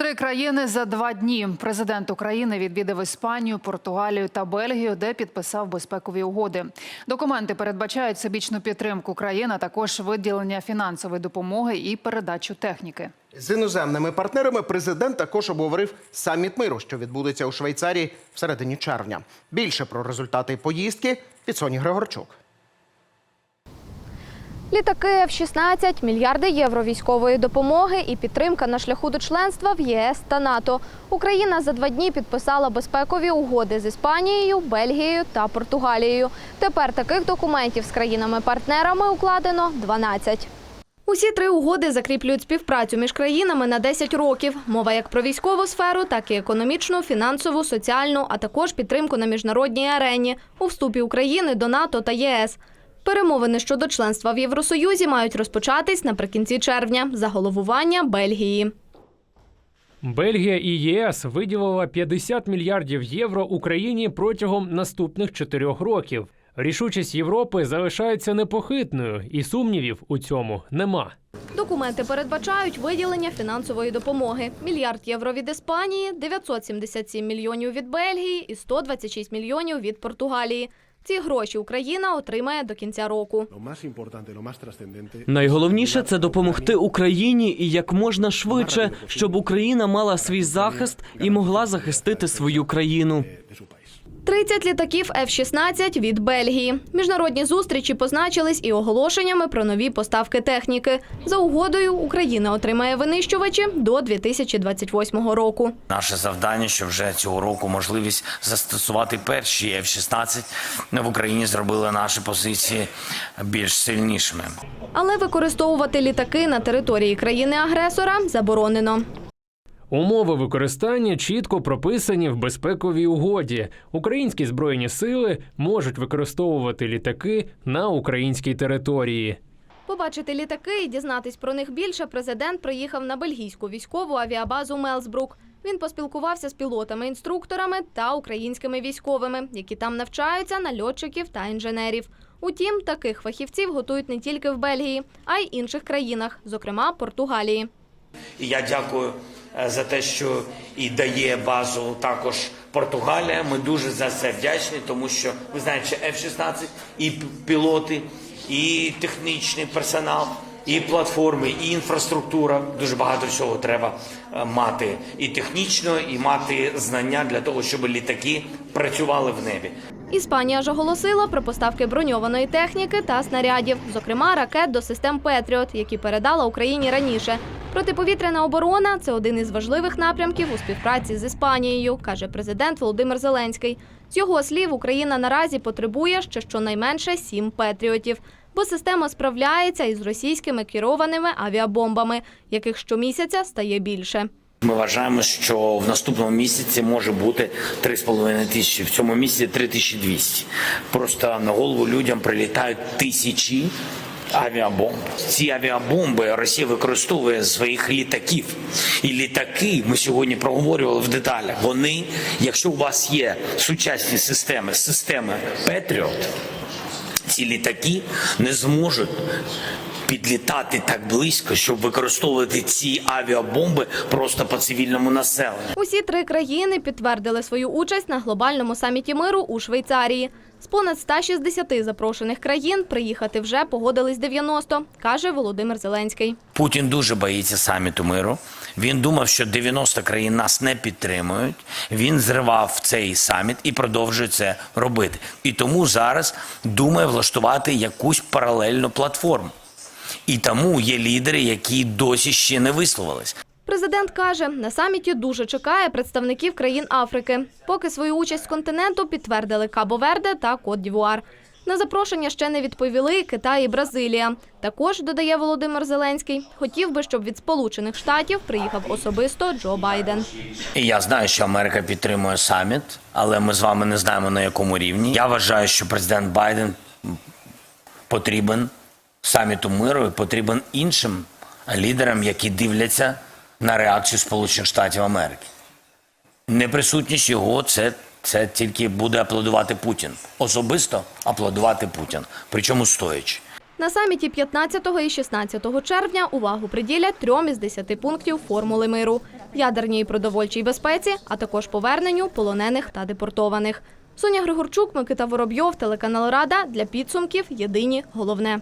Три країни за два дні. Президент України відвідав Іспанію, Португалію та Бельгію, де підписав безпекові угоди. Документи передбачають всебічну підтримку країн, а також виділення фінансової допомоги і передачу техніки. З іноземними партнерами президент також обговорив саміт миру, що відбудеться у Швейцарії в середині червня. Більше про результати поїздки від Соні Григорчук. Літаки F-16, мільярди євро військової допомоги і підтримка на шляху до членства в ЄС та НАТО. Україна за два дні підписала безпекові угоди з Іспанією, Бельгією та Португалією. Тепер таких документів з країнами-партнерами укладено 12. Усі три угоди закріплюють співпрацю між країнами на 10 років. Мова як про військову сферу, так і економічну, фінансову, соціальну, а також підтримку на міжнародній арені у вступі України до НАТО та ЄС. Перемовини щодо членства в Євросоюзі мають розпочатись наприкінці червня за головування Бельгії. Бельгія і ЄС виділила 50 мільярдів євро Україні протягом наступних чотирьох років. Рішучість Європи залишається непохитною, і сумнівів у цьому нема. Документи передбачають виділення фінансової допомоги: мільярд євро від Іспанії, 977 мільйонів від Бельгії і 126 мільйонів від Португалії. Ці гроші Україна отримає до кінця року. Найголовніше це допомогти Україні і як можна швидше, щоб Україна мала свій захист і могла захистити свою країну. De 30 літаків F-16 від Бельгії. Міжнародні зустрічі позначились і оголошеннями про нові поставки техніки. За угодою Україна отримає винищувачі до 2028 року. Наше завдання, що вже цього року можливість застосувати перші F-16 в Україні зробили наші позиції більш сильнішими. Але використовувати літаки на території країни-агресора заборонено. Умови використання чітко прописані в безпековій угоді. Українські збройні сили можуть використовувати літаки на українській території. Побачити літаки і дізнатись про них більше. Президент приїхав на бельгійську військову авіабазу Мелсбрук. Він поспілкувався з пілотами-інструкторами та українськими військовими, які там навчаються на льотчиків та інженерів. Утім, таких фахівців готують не тільки в Бельгії, а й інших країнах, зокрема Португалії. І я дякую за те, що і дає базу також Португалія. Ми дуже за це вдячні, тому що ви знаєте, що F-16 і пілоти, і технічний персонал, і платформи, і інфраструктура. Дуже багато всього треба е, мати і технічно, і мати знання для того, щоб літаки працювали в небі. Іспанія ж оголосила про поставки броньованої техніки та снарядів, зокрема ракет до систем Петріот, які передала Україні раніше. Протиповітряна оборона це один із важливих напрямків у співпраці з Іспанією, каже президент Володимир Зеленський. З його слів, Україна наразі потребує ще щонайменше сім петріотів, бо система справляється із російськими керованими авіабомбами, яких щомісяця стає більше. Ми вважаємо, що в наступному місяці може бути 3,5 тисячі, в цьому місяці 3200. Просто на голову людям прилітають тисячі авіабомб. Ці авіабомби Росія використовує своїх літаків. І літаки, ми сьогодні проговорювали в деталях, вони, якщо у вас є сучасні системи, системи Петріот, ці літаки не зможуть підлітати так близько, щоб використовувати ці авіабомби просто по цивільному населенню. Усі три країни підтвердили свою участь на глобальному саміті миру у Швейцарії. З понад 160 запрошених країн приїхати вже погодились 90, каже Володимир Зеленський. Путін дуже боїться саміту миру. Він думав, що 90 країн нас не підтримують. Він зривав цей саміт і продовжує це робити. І тому зараз думає влаштувати якусь паралельну платформу. І тому є лідери, які досі ще не висловились. Президент каже, на саміті дуже чекає представників країн Африки. Поки свою участь континенту підтвердили Кабо-Верде та Кот-Дівуар. На запрошення ще не відповіли Китай і Бразилія. Також, додає Володимир Зеленський, хотів би, щоб від Сполучених Штатів приїхав особисто Джо Байден. Я знаю, що Америка підтримує саміт, але ми з вами не знаємо на якому рівні. Я вважаю, що президент Байден потрібен саміту миру потрібен іншим лідерам, які дивляться на реакцію Сполучених Штатів Америки. Неприсутність його це, це тільки буде аплодувати Путін. Особисто аплодувати Путін, причому стоячи. На саміті 15 і 16 червня увагу приділять трьом із 10 пунктів формули миру. ядерній і продовольчій безпеці, а також поверненню полонених та депортованих. Соня Григорчук, Микита Воробйов, телеканал Рада для підсумків. Єдині головне.